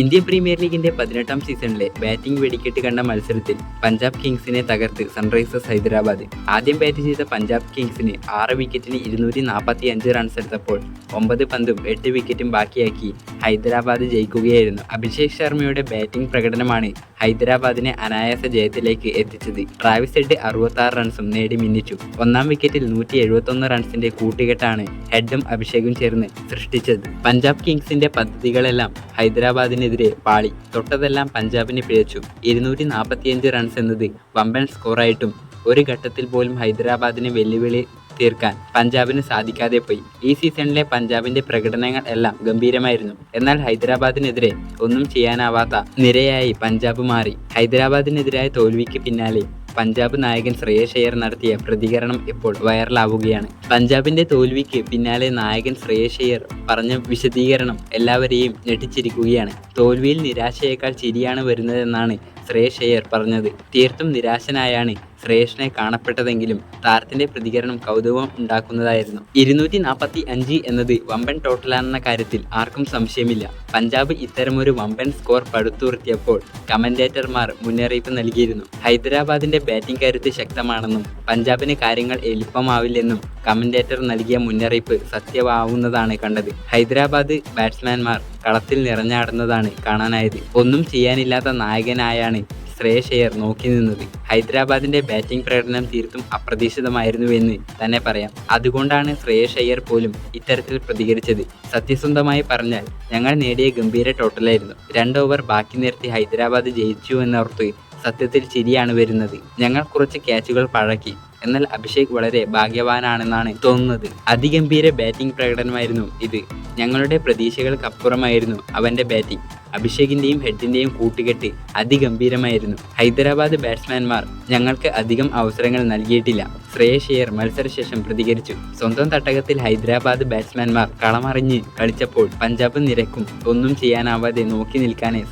Indian premier ലീഗിന്റെ പതിനെട്ടാം സീസണിലെ ബാറ്റിംഗ് വെടിക്കെട്ട് കണ്ട മത്സരത്തിൽ പഞ്ചാബ് കിങ്സിനെ തകർത്ത് സൺറൈസേഴ്സ് ഹൈദരാബാദ്. ആദ്യം ബാറ്റ് ചെയ്ത പഞ്ചാബ് കിങ്സിന് ആറ് വിക്കറ്റിന് ഇരുന്നൂറ്റി നാൽപ്പത്തി അഞ്ച് റൺസ് എടുത്തപ്പോൾ ഒമ്പത് പന്തും എട്ട് വിക്കറ്റും ബാക്കിയാക്കി ഹൈദരാബാദ് ജയിക്കുകയായിരുന്നു. അഭിഷേക് ശർമ്മയുടെ ബാറ്റിംഗ് പ്രകടനമാണ് ഹൈദരാബാദിനെ അനായാസ ജയത്തിലേക്ക് എത്തിച്ചത്. ട്രാവിസ് ഹെഡ് അറുപത്തി റൺസും നേടി മിന്നിച്ചു. ഒന്നാം വിക്കറ്റിൽ നൂറ്റി എഴുപത്തൊന്ന് റൺസിന്റെ കൂട്ടുകെട്ടാണ് ഹെഡും അഭിഷേകും ചേർന്ന് സൃഷ്ടിച്ചത്. പഞ്ചാബ് കിങ്സിന്റെ പദ്ധതികളെല്ലാം ഹൈദരാബാദിനെതിരെ പാളി. തൊട്ടതെല്ലാം പഞ്ചാബിന് പിഴച്ചു. ഇരുന്നൂറ്റി നാൽപ്പത്തിയഞ്ച് റൺസ് എന്നത് വമ്പൻ സ്കോറായിട്ടും ഒരു ഘട്ടത്തിൽ പോലും ഹൈദരാബാദിനെ വെല്ലുവിളി തീർക്കാൻ പഞ്ചാബിന് സാധിക്കാതെ പോയി. ഈ സീസണിലെ പഞ്ചാബിന്റെ പ്രകടനങ്ങൾ എല്ലാം ഗംഭീരമായിരുന്നു. എന്നാൽ ഹൈദരാബാദിനെതിരെ ഒന്നും ചെയ്യാനാവാത്ത നിരയായി പഞ്ചാബ് മാറി. ഹൈദരാബാദിനെതിരായ തോൽവിക്ക് പിന്നാലെ പഞ്ചാബ് നായകൻ ശ്രേയസ് അയ്യർ നടത്തിയ പ്രതികരണം ഇപ്പോൾ വൈറലാവുകയാണ്. പഞ്ചാബിന്റെ തോൽവിക്ക് പിന്നാലെ നായകൻ ശ്രേയസ് അയ്യർ പറഞ്ഞ വിശദീകരണം എല്ലാവരെയും ഞെട്ടിച്ചിരിക്കുകയാണ്. തോൽവിയിൽ നിരാശയേക്കാൾ ചിരിയാണ് വരുന്നതെന്നാണ് ശ്രേയസ് അയ്യർ പറഞ്ഞത്. തീർത്തും നിരാശനായാണ് ശ്രേയസിനെ കാണപ്പെട്ടതെങ്കിലും താരത്തിന്റെ പ്രതികരണം കൗതുകം ഉണ്ടാക്കുന്നതായിരുന്നു. ഇരുന്നൂറ്റി നാൽപ്പത്തി അഞ്ച് എന്നത് വമ്പൻ ടോട്ടലാണെന്ന കാര്യത്തിൽ ആർക്കും സംശയമില്ല. പഞ്ചാബ് ഇത്തരമൊരു വമ്പൻ സ്കോർ പടുത്തുയർത്തിയപ്പോൾ കമന്റേറ്റർമാർ മുന്നറിയിപ്പ് നൽകിയിരുന്നു. ഹൈദരാബാദിന്റെ ബാറ്റിംഗ് കരുത്ത് ശക്തമാണെന്നും പഞ്ചാബിന് കാര്യങ്ങൾ എളുപ്പമാവില്ലെന്നും കമന്റേറ്റർ നൽകിയ മുന്നറിയിപ്പ് സത്യമാവുന്നതാണ് കണ്ടത്. ഹൈദരാബാദ് ബാറ്റ്സ്മാൻമാർ കളത്തിൽ നിറഞ്ഞാടുന്നതാണ് കാണാനായത്. ഒന്നും ചെയ്യാനില്ലാത്ത നായകനായാണ് ശ്രേയസ് അയ്യർ നോക്കി നിന്നത്. ഹൈദരാബാദിന്റെ ബാറ്റിംഗ് പ്രകടനം തീർത്തും അപ്രതീക്ഷിതമായിരുന്നു എന്ന് തന്നെ പറയാം. അതുകൊണ്ടാണ് ശ്രേയസ് അയ്യർ പോലും ഇത്തരത്തിൽ പ്രതികരിച്ചത്. സത്യസന്ധമായി പറഞ്ഞാൽ ഞങ്ങൾ നേടിയ ഗംഭീര ടോട്ടലായിരുന്നു. രണ്ട് ഓവർ ബാക്കി നിർത്തി ഹൈദരാബാദ് ജയിച്ചു എന്നോർത്ത് സത്യത്തിൽ ചിരിയാണ് വരുന്നത്. ഞങ്ങൾ കുറച്ച് ക്യാച്ചുകൾ പഴക്കി. എന്നാൽ അഭിഷേക് വളരെ ഭാഗ്യവാനാണെന്നാണ് തോന്നുന്നത്. അതിഗംഭീര ബാറ്റിംഗ് പ്രകടനമായിരുന്നു ഇത്. ഞങ്ങളുടെ പ്രതീക്ഷകൾക്കപ്പുറമായിരുന്നു അവന്റെ ബാറ്റിംഗ്. അഭിഷേകിന്റെയും ഹെഡിന്റെയും കൂട്ടുകെട്ട് അതിഗംഭീരമായിരുന്നു. ഹൈദരാബാദ് ബാറ്റ്സ്മാൻമാർ ഞങ്ങൾക്ക് അധികം അവസരങ്ങൾ നൽകിയിട്ടില്ല. ശ്രേയസ് മത്സരശേഷം പ്രതികരിച്ചു. സ്വന്തം തട്ടകത്തിൽ ഹൈദരാബാദ് ബാറ്റ്സ്മാൻമാർ കളമറിഞ്ഞ് കളിച്ചപ്പോൾ പഞ്ചാബ് നിരക്കും ഒന്നും ചെയ്യാനാവാതെ നോക്കി നിൽക്കാനേ